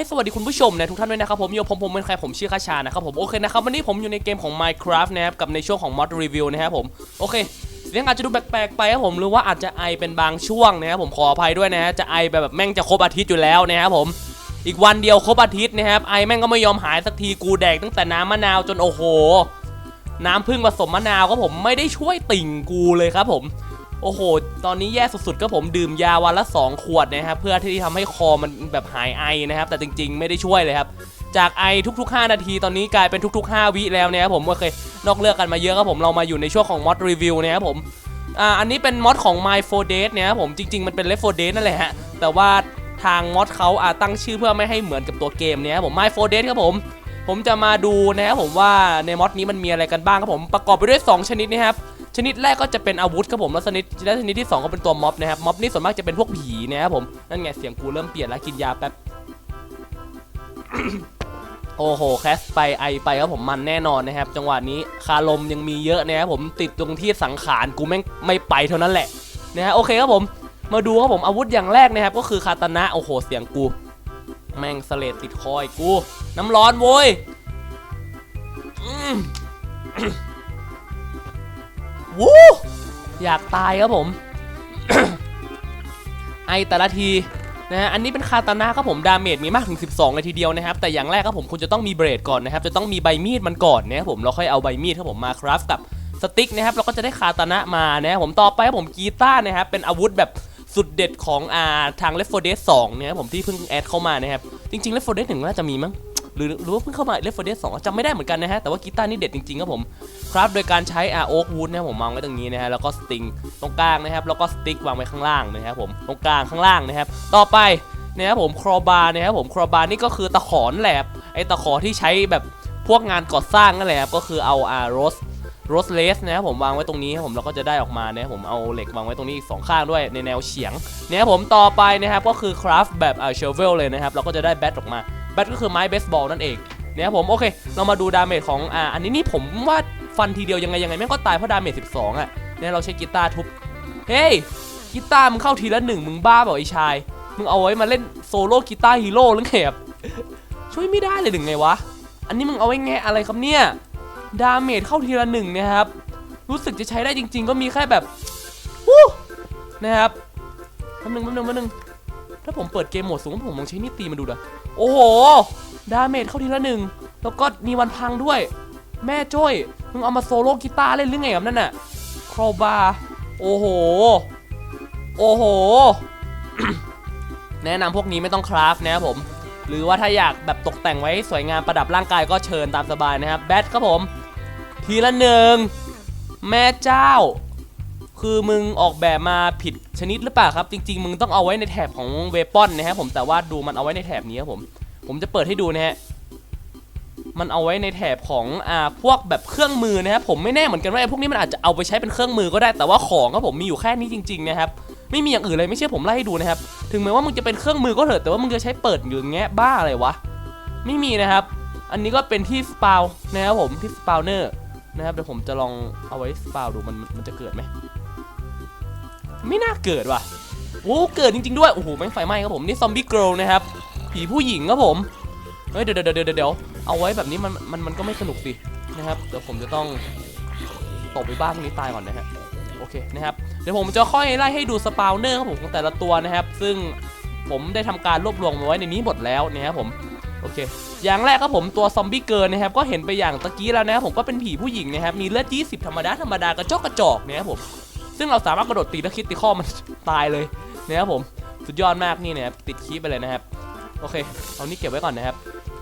ให้สวัสดีคุณผู้ชมนะทุกท่านด้วยนะครับผมโยผมผมเป็นใครผมชื่อคาชานะครับผมโอเคนะครับวันนี้ผมอยู่ในเกมของ Minecraft นะครับกับในช่วงของ Mod Review นะครับผมโอเคเสียงอาจจะดูแปลกๆไปครับผมหรือว่าอาจจะไอเป็นบางช่วงนะครับผมขออภัยด้วยนะฮะจะไอแบบแม่งจะครบอาทิตย์อยู่แล้วนะครับผมอีกวันเดียวครบอาทิตย์นะครับไอแม่งก็ไม่ยอมหายสักทีกูแดกตั้งแต่น้ำมะนาวจนโอ้โห น้ำพึ่งผสมมะนาวก็ผมไม่ได้ช่วยติ่งกูเลยครับผม โอ้โห ตอนนี้แย่สุดๆก็ผมดื่มยาวันละ 2 ขวดนะครับเพื่อที่ทำให้คอมันแบบหายไอนะครับ แต่จริงๆ ไม่ได้ช่วยเลยครับ จากไอทุกๆ 5 นาทีตอนนี้กลายเป็นทุก ๆ 5 วิแล้วนะครับผมโอเคนอกเลือกกันมาเยอะครับผมเรามาอยู่ในช่วงของมอดรีวิวนะครับผมอ่าอันนี้เป็นมอดของ My 4 Days นะครับผมจริงๆ มันเป็น Left 4 Days นั่นแหละฮะแต่ว่าทางมอดเขาอ่าตั้งชื่อเพื่อไม่ให้เหมือนกับตัวเกมเนี่ยครับผม My 4 Days ครับผมผมจะมาดูนะครับผมว่าในมอดนี้มันมีอะไรกันบ้างครับผมประกอบไปด้วย 2 ชนิดนะครับ ชนิดแรกก็จะเป็นอาวุธครับผมแล้วชนิดและชนิดที่ 2 ก็เป็นตัวม็อบนะครับม็อบนี่ส่วนมากจะเป็นพวกผีนะครับผมนั่นไงเสียงกูเริ่มเปลี่ยนแล้วกินยาแป๊บโอ้โหแคสไปไอไปครับผมมันแน่นอนนะครับ จังหวะนี้คาลมยังมีเยอะนะครับผมติดตรงที่สังขารกูแม่งไม่ไปเท่านั้นแหละนะฮะโอเคครับผมมาดูครับผมอาวุธอย่างแรกนะครับ ก็คือคาตานะโอ้โหเสียงกู แม่งสเลดติดคอยกู น้ำร้อนโว้ย วู้อยากตายครับผม ไอแต่ละทีนะฮะอันนี้เป็นคาตานะครับผมดาเมจมีมากถึง 12 เลยทีเดียวนะครับ แต่อย่างแรกครับผมคุณจะต้องมีเบรดก่อนนะครับ จะต้องมีใบมีดมันก่อนนะครับผมเราค่อยเอาใบมีดครับผมมาคราฟกับสติ๊กนะครับเราก็จะได้คาตานะมานะครับผมต่อไปครับผมกีตาร์นะครับเป็นอาวุธแบบสุดเด็ดของอาทาง Left 4 Dead 2นะครับผมที่เพิ่งแอดเข้ามานะครับจริงๆ Left 4 Dead 1น่าจะมีมั้ง รือหรือว่าเพิ่งเข้ามา Left 4 Dead 2จำไม่ได้เหมือนกันนะฮะ แต่ว่ากีตาร์นี่เด็ดจริงๆครับผมครับโดยการใช้อาโอ๊กวูดนะครับผมวางไว้ตรงนี้นะฮะแล้วก็สติงตรงกลางนะครับแล้วก็สติ๊กวางไว้ข้างล่างนะครับผมตรงกลางข้างล่างนะครับต่อไปนะครับผมครอบาร์นะครับผมครอบาร์นี่ก็คือตะขอนแหลบไอตะขอที่ใช้แบบพวกงานก่อสร้างนั่นแหละครับก็คือเอาอาโรสโรสเลสนะครับผมวางไว้ตรงนี้ครับผมแล้วก็จะได้ออกมานะครับผมเอาเหล็กวางไว้ตรงนี้อีกสองข้างด้วยในแนวเฉียงนะครับผมต่อไปนะครับก็คือคราฟแบบอ่าเชลเวลเลยนะครับเราก็จะได้แบตออกมา แบตก็คือไม้เบสบอลนั่นเองเนี่ยผมโอเค เรามาดูดาเมจของอ่าอันนี้นี่ผมว่าฟันทีเดียวยังไงยังไงแม่งก็ตายเพราะดาเมจ12อะเนี่ยเราใช้กีตาร์ทุบเฮ้ยกีตาร์มึงเข้าทีละหนึ่งมึงบ้าเปล่าไอ้ชาย มึงเอาไว้มาเล่นโซโล่กีตาร์ฮีโร่หรือไงครับช่วยไม่ได้เลยหนึ่งไงวะ อันนี้มึงเอาไว้แงะอะไรครับเนี่ยดาเมจเข้าทีละหนึ่งเนะครับ รู้สึกจะใช้ได้จริง ๆ ก็มีแค่แบบวู้นะครับแป๊บนึงแป๊บนึงแป๊บนึง ถ้าผมเปิดเกมโหมดสูงผมลองใช้นี่ตีมาดูนะโอ้โห ดาเมจเข้าทีละหนึ่ง แล้วก็มีวันพังด้วย แม่จ้อยมึงเอามาโซโล่กีตาร์เล่นหรือไงครับนั่นน่ะครอบาโอ้โห โอ้โห แนะนำพวกนี้ไม่ต้องคราฟนะครับผม หรือว่าถ้าอยากแบบตกแต่งไว้สวยงามประดับร่างกายก็เชิญตามสบายนะครับ แบทครับผม ทีละหนึ่ง แม่เจ้า คือมึงออกแบบมาผิดชนิดหรือเปล่าครับ จริง ๆ มึงต้องเอาไว้ในแถบของเวปอนนะครับผมแต่ว่าดูมันเอาไว้ในแถบนี้ครับผม ผมจะเปิดให้ดูนะฮะมันเอาไว้ในแถบของอ่าพวกแบบเครื่องมือนะครับผมไม่แน่เหมือนกันว่าไอ้พวกนี้มันอาจจะเอาไปใช้เป็นเครื่องมือก็ได้แต่ว่าของครับผมมีอยู่แค่นี้จริง ๆ นะครับไม่มีอย่างอื่นเลยไม่เชื่อผมไล่ให้ดูนะครับถึงแม้ว่ามึงจะเป็นเครื่องมือก็เถอะแต่ว่ามึงจะใช้เปิดอยู่อย่างเงี้ยบ้าอะไรวะไม่มีนะครับ อันนี้ก็เป็นที่สปาวนะครับผมที่สปาวเนอร์นะครับเดี๋ยวผมจะลองเอาไว้สปาวดูมันมันจะเกิดไหม ไม่น่าเกิดว่ะโอ้เกิดจริงๆด้วยโอ้โหแม่งไฟไหม้ครับผมนี่ซอมบี้เกิร์ลนะครับผีผู้หญิงครับผมเฮ้ยเดี๋ยวเดี๋ยวเดี๋ยวเดี๋ยวเอาไว้แบบนี้มันมันมันก็ไม่สนุกสินะครับเดี๋ยวผมจะต้องตบไปบ้านพวกนี้ตายก่อนนะฮะโอเคนะครับเดี๋ยวผมจะค่อยไล่ให้ดูสปาวเนอร์ครับผมของแต่ละตัวนะครับ ซึ่งผมได้ทำการรวบรวมมาไว้ในนี้หมดแล้วนะครับผมโอเค อย่างแรกครับผมตัวซอมบี้เกิร์ลนะครับก็เห็นไปอย่างตะกี้แล้วนะครับผมก็เป็นผีผู้หญิงนะครับมีเลือด20 ธรรมดาธรรมดากระจกกระจอกนะครับผม ซึ่งเราสามารถกระโดดตีและคิดติข้อมันตายเลยนะครับผมสุดยอดมากนี่นะครับติดคีบไปเลยนะครับโอเคเอานี่เก็บไว้ก่อนนะครับ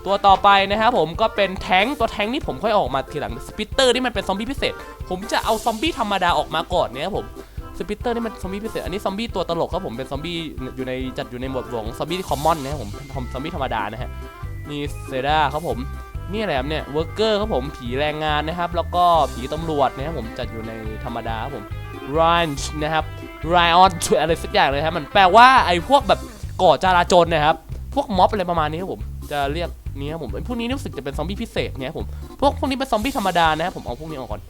ตัวต่อไปนะครับผมก็เป็นแทงตัวแทงนี่ผมค่อยออกมาทีหลังสปิตเตอร์นี่มันเป็นซอมบี้พิเศษ ผมจะเอาซอมบี้ธรรมดาออกมาก่อนเนี่ยครับผมสปิตเตอร์นี่มันซอมบี้พิเศษอันนี้ซอมบี้ตัวตลกครับผมเป็นซอมบี้อยู่ในจัดอยู่ในหมวดหลวงซอมบี้คอมมอนนะครับผมซอมบี้ธรรมดานะฮะนี่เซดาครับผมนี่อะไรครับเนี่ยเวิร์กเกอร์ครับผมผีแรงงานนะครับ แล้วก็ผีตำรวจนะครับผมจัดอยู่ในธรรมดาครับผม รันช์นะครับไรออนอะไรสักอย่างเลยครับมันแปลว่าไอ้พวกแบบก่อจราจรนะครับ พวกม็อบอะไรประมาณนี้ครับผมจะเรียกนี้ครับผมพวกนี้รู้สึกจะเป็นซอมบี้พิเศษเนี่ยครับผมพวกพวกนี้เป็นซอมบี้ธรรมดานะครับผมเอาพวกนี้ออกก่อน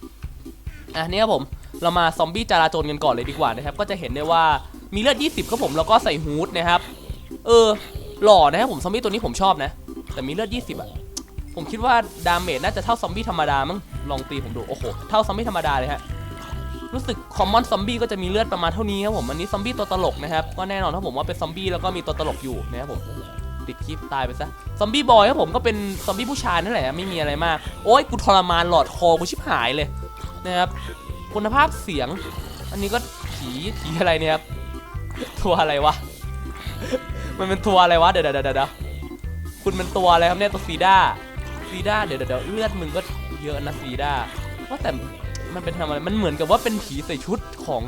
อะเนี่ยครับผมเรามาซอมบี้จราจรกันก่อนเลยดีกว่านะครับ ก็จะเห็นได้ว่ามีเลือด 20ครับผมแล้วก็ใส่ฮูดนะครับ เออหล่อนะครับผมซอมบี้ตัวนี้ผมชอบนะ แต่มีเลือด 20อะผมคิดว่าดาเมจน่าจะเท่าซอมบี้ธรรมดามั้งลองตีผมดูโอ้โหเท่าซอมบี้ธรรมดาเลยฮะ รู้สึกคอมมอนซอมบี้ก็จะมีเลือดประมาณเท่านี้ครับผมอันนี้ซอมบี้ตัวตลกนะครับก็แน่นอนถ้าผมว่าเป็นซอมบี้แล้วก็มีตัวตลกอยู่นะครับผมติดคลิปตายไปซะซอมบี้บอยครับผมก็เป็นซอมบี้ผู้ชายนั่นแหละไม่มีอะไรมากโอ้ยกูทรมานหลอดคอกูชิบหายเลยนะครับคุณภาพเสียง อันนี้ก็ผีผีอะไรเนี่ยครับตัวอะไรวะมันเป็นตัวอะไรวะเดี๋ยวเดี๋ยวเดี๋ยวเดี๋ยวคุณเป็นตัวอะไรครับเนี่ยตัวซีด้าซีด้าเดี๋ยวเดี๋ยวเดี๋ยวเลือดมึงก็เยอะนะซีด้าว่าแต่ มันเป็นทำอะไร มันเหมือนกับว่าเป็นผีใส่ชุดของ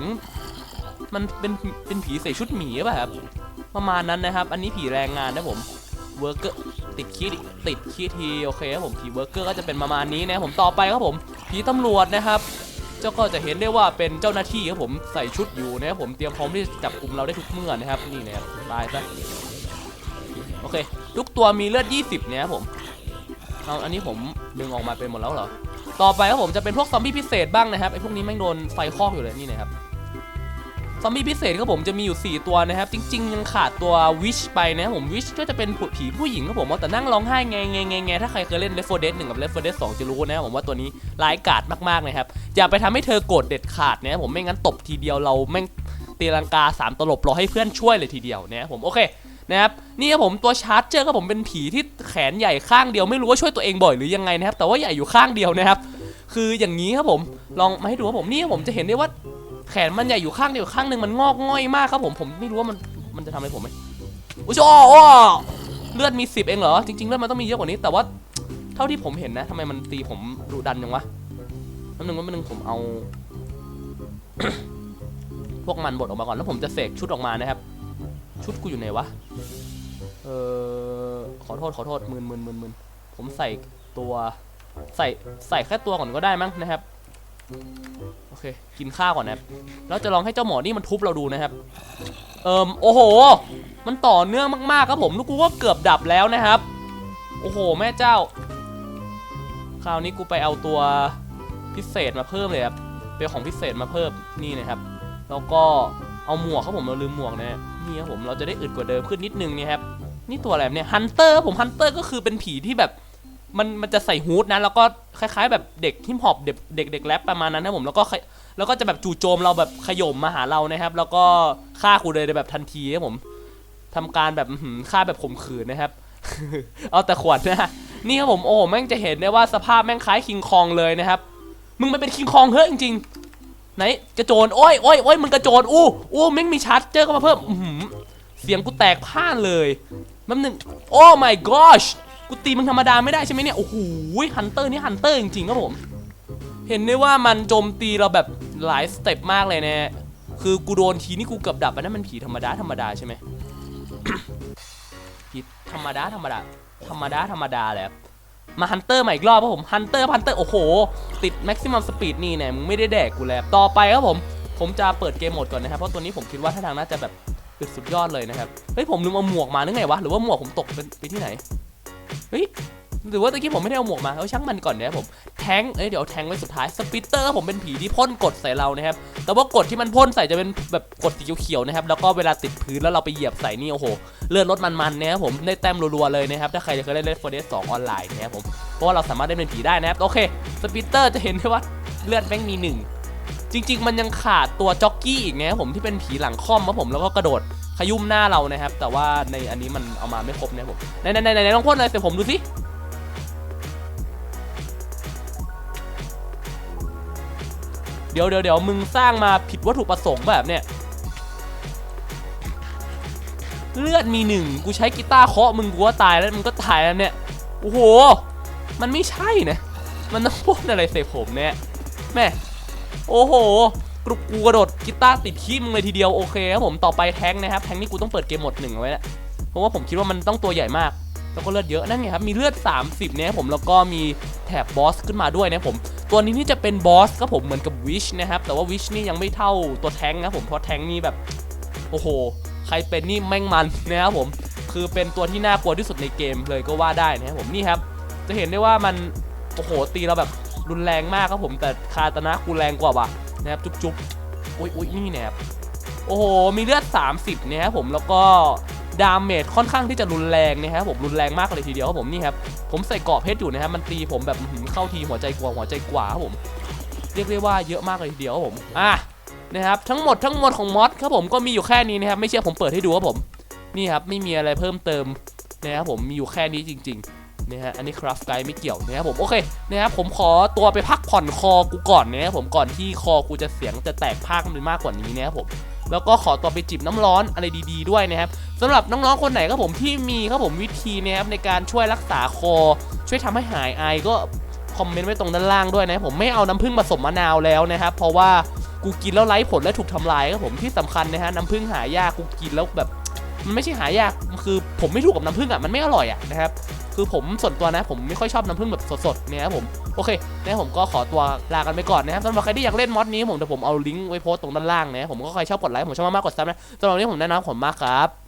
มันเป็นเป็นผีใส่ชุดหมีป่ะครับ ประมาณนั้นนะครับ อันนี้ผีแรงงานนะผมเวิร์กเกอร์ติดคีติดคีทีโอเคครับผมผีเวิร์กเกอร์ก็จะเป็นประมาณนี้นะผมต่อไปครับผมผีตำรวจนะครับเจ้าก็จะเห็นได้ว่าเป็นเจ้าหน้าที่ครับผมใส่ชุดอยู่นะครับผมเตรียมพร้อมที่จะจับกลุ่มเราได้ทุกเมื่อนะครับนี่นะครับตายซะโอเค ทุกตัวมีเลือด 20เนี่ยครับผมเอาอันนี้ผมดึงออกมาเป็นหมดแล้วเหรอ ต่อไปครับผมจะเป็นพวกซอมบี้พิเศษบ้างนะครับไอ้พวกนี้แม่งโดนไฟคอกอยู่เลยนี่นะครับซอมบี้พิเศษครับผมจะมีอยู่ 4 ตัวนะครับ จริง ๆ ยังขาดตัววิชไปนะครับผมวิชก็จะเป็นผีผู้หญิงครับผมว่าแต่นั่งร้องไห้แงแงแงแงถ้าใครเคยเล่น Left 4 Dead 1 กับ Left 4 Dead 2 จะรู้นะครับผมว่าตัวนี้ร้ายกาจมากๆนะครับ อย่าไปทำให้เธอโกรธเด็ดขาดนะครับผมไม่งั้นตบทีเดียวเราแม่งตีลังกาสามตลบรอให้เพื่อนช่วยเลยทีเดียวนะครับผมโอเค นะครับนี่ครับผมตัวชาร์จเจอร์ก็ผมเป็นผีที่แขนใหญ่ข้างเดียวไม่รู้ว่าช่วยตัวเองบ่อยหรือยังไงนะครับ แต่ว่าใหญ่อยู่ข้างเดียวนะครับ คืออย่างนี้ครับผมลองมาให้ดูครับผมนี่ผมจะเห็นได้ว่าแขนมันใหญ่อยู่ข้างเดียวข้างหนึ่งมันงอกง่อยมากครับผมผมไม่รู้ว่ามันมันจะทำอะไรผมไหมอุ้ยอ้ออ้อเลือดมีสิบเองเหรอจริงๆเลือดมันต้องมีเยอะกว่านี้ แต่ว่าเท่าที่ผมเห็นนะทำไมมันตีผมดุดันยังวะแป๊บนึงว่าแป๊บนึงผมเอา พวกมันบดออกมาก่อนแล้วผมจะเสกชุดออกมานะครับ ชุดกูอยู่ไหนวะ เออขอโทษขอโทษมืนมืนมืนมืนผมใส่ตัวใส่ใส่แค่ตัวก่อนก็ได้มั้งนะครับ โอเค กินข้าวก่อนนะครับแล้วจะลองให้เจ้าหมอนี่มันทุบเราดูนะครับ เอิมโอ้โห มันต่อเนื่องมากๆครับผมลูกกูก็เกือบดับแล้วนะครับ โอ้โห แม่เจ้า คราวนี้กูไปเอาตัวพิเศษมาเพิ่มเลยครับเป็นของพิเศษมาเพิ่มนี่นะครับ แล้วก็เอาหมวกครับผมเราลืมหมวกนะฮะ นี่ครับผมเราจะได้อึดกว่าเดิมขึ้นนิดนึงนี่ครับนี่ตัวอะไรเนี่ยฮันเตอร์ผมฮันเตอร์ก็คือเป็นผีที่แบบมันมันจะใส่ฮูดนะแล้วก็คล้ายๆ แบบเด็กฮิปฮอปเด็กเด็กเด็กแรปประมาณนั้นนะผมแล้วก็แล้วก็จะแบบจู่โจมเราแบบขย่มมาหาเรานะครับ แล้วก็ฆ่ากูเลยแบบทันทีครับผมทำการแบบฆ่าแบบข่มขืนนะครับ เอาแต่ขวดนะนี่ครับผมโอ้โหแม่งจะเห็นได้ว่าสภาพแม่งคล้ายคิงคองเลยนะครับ มึงมันเป็นคิงคองเฮ้ยจริงๆ ไหนกระโจนโอ้ยโอ้ยโอ้ยมึงกระโจนอู้อู้แม่งมีชาร์จเจอร์เข้ามาเพิ่มอื้อหือเสียงกูแตกพ่านเลยแป๊บหนึงโอ้ my gosh กูตีมึงธรรมดาไม่ได้ใช่ไหมเนี่ยโอ้โหฮันเตอร์นี่ฮันเตอร์จริงๆครับผม เห็นได้ว่ามันโจมตีเราแบบหลายสเต็ปมากเลยนะคือกูโดนทีนี่กูเกือบดับอันนั้นมันผีธรรมดาธรรมดาใช่ไหมผีธรรมดาธรรมดาธรรมดาธรรมดาแหละ มาฮันเตอร์ใหม่อีกรอบครับผมฮันเตอร์ฮันเตอร์โอ้โห ติดแม็กซิมัมสปีดนี่เนี่ยมึงไม่ได้แดกกูแล้วต่อไปครับผมผมจะเปิดเกมโหมดก่อนนะครับ เพราะตัวนี้ผมคิดว่าท่าทางน่าจะแบบสุดสุดยอดเลยนะครับ เฮ้ยผมลืมเอาหมวกมาหรือไงวะ หรือว่าหมวกผมตกไปไปที่ไหน เฮ้ย หรือว่าตะกี้ผมไม่ได้เอาหมวกมาเอาช่างมันก่อนนะครับผมแทงเอ้ยเดี๋ยวแทงไว้สุดท้ายสปิตเตอร์ผมเป็นผีที่พ่นกดใส่เรานะครับแต่ว่ากดที่มันพ่นใส่จะเป็นแบบกดสีเขียวๆนะครับแล้วก็เวลาติดพื้นแล้วเราไปเหยียบใส่นี่โอ้โหเลือดลดมันๆนะครับผมได้แต้มรัวๆเลยนะครับถ้าใครจะเคยเล่น Left 4 Dead 2องออนไลน์นะครับผมเพราะว่าเราสามารถเล่นเป็นผีได้นะครับโอเคสปิตเตอร์จะเห็นได้ว่าเลือดแม่งมีหนึ่งจริง ๆ มันยังขาดตัวจ็อกกี้อีกนะครับผมที่เป็นผีหลังค่อมครับผมแล้วก็กระโดดขยุ่มหน้าเรานะครับ แต่ว่าในอันนี้มันเอามาไม่ครบนะครับผมไหนไหนไหนลองพ่นเลยเดี๋ยวผมดูสิ เดี๋ยวเดี๋ยวเดี๋ยวมึงสร้างมาผิดวัตถุประสงค์แบบเนี้ยเลือดมีหนึ่งกูใช้กีตาร์เคาะมึงกูก็ตายแล้วมึงก็ตายแล้วเนี่ยโอ้โห มันไม่ใช่นะมันต้องพ่นอะไรใส่ผมเนี่ยแม่โอ้โหกรุกูกระโดดกีตาร์ติดขี้มึงเลยทีเดียวโอเคครับผมต่อไปแทงนะครับแทงนี่กูต้องเปิดเกมหมดหนึ่งเอาไว้นะเพราะว่าผมคิดว่ามันต้องตัวใหญ่มาก แล้วก็เลือดเยอะนั่นไงครับมีเลือด 30เนี่ยผมแล้วก็มีแถบบอสขึ้นมาด้วยนะผม ตัวนี้นี่จะเป็นบอสครับผมเหมือนกับวิชนะครับ แต่ว่าวิชนี่ยังไม่เท่าตัวแท้งนะผมเพราะแท้งนี่แบบ โอ้โห ใครเป็นนี่แม่งมันนะครับผมคือเป็นตัวที่น่ากลัวที่สุดในเกมเลยก็ว่าได้นะครับผมนี่ครับ จะเห็นได้ว่ามันโอ้โหตีเราแบบรุนแรงมากครับผมแต่คาตานะกูแรงกว่าว่ะนะครับจุ๊บจุ๊บอุ้ยอุ้ยนี่นะครับโอ้โหมีเลือด 30นะครับผมแล้วก็ ดาเมจค่อนข้างที่จะรุนแรงนะครับผมรุนแรงมากเลยทีเดียวครับผมนี่ครับผมใส่เกราะเพชรอยู่นะครับมันตีผมแบบเข้าทีหัวใจกว่าหัวใจกว่าครับผมเรียกได้ว่าเยอะมากเลยทีเดียวครับผมอะนะครับทั้งหมดทั้งมวลของมอสครับผมก็มีอยู่แค่นี้นะครับไม่เชื่อผมเปิดให้ดูครับผมนี่ครับไม่มีอะไรเพิ่มเติมนะครับผมมีอยู่แค่นี้จริงๆนะฮะอันนี้คราฟไกด์ไม่เกี่ยวนะครับผมโอเคนะครับผมขอตัวไปพักผ่อนคอกูก่อนนะครับผมก่อนที่คอกูจะเสียงจะแตกพากมันมากกว่านี้นะครับผม แล้วก็ขอตัวไปจิบน้ำร้อนอะไรดี ๆ ด้วยนะครับสำหรับน้องๆคนไหนครับผมที่มีครับผมวิธีนะครับในการช่วยรักษาคอ ช่วยทำให้หายไอก็คอมเมนต์ไว้ตรงด้านล่างด้วยนะผมไม่เอาน้ำผึ้งผสมมะนาวแล้วนะครับเพราะว่ากูกินแล้วไร้ผลและถูกทำลายครับผมที่สำคัญนะฮะน้ำผึ้งหายากกูกินแล้วแบบมันไม่ใช่หายากคือผมไม่ถูกกับน้ำผึ้งอะมันไม่อร่อยอะนะครับ คือผมส่วนตัวนะผมไม่ค่อยชอบน้ำผึ้งแบบสดๆเนี่ยครับผมโอเคนะผมก็ขอตัวลากันไปก่อนนะครับสำหรับใครที่อยากเล่นมอดนี้ผมเดี๋ยวผมเอาลิงก์ไว้โพสต์ตรงด้านล่างนะผมก็ใครชอบกดไลค์ผมชอบมากๆกดซับนะสำหรับวันนี้ผมแนะนำผมมากครับ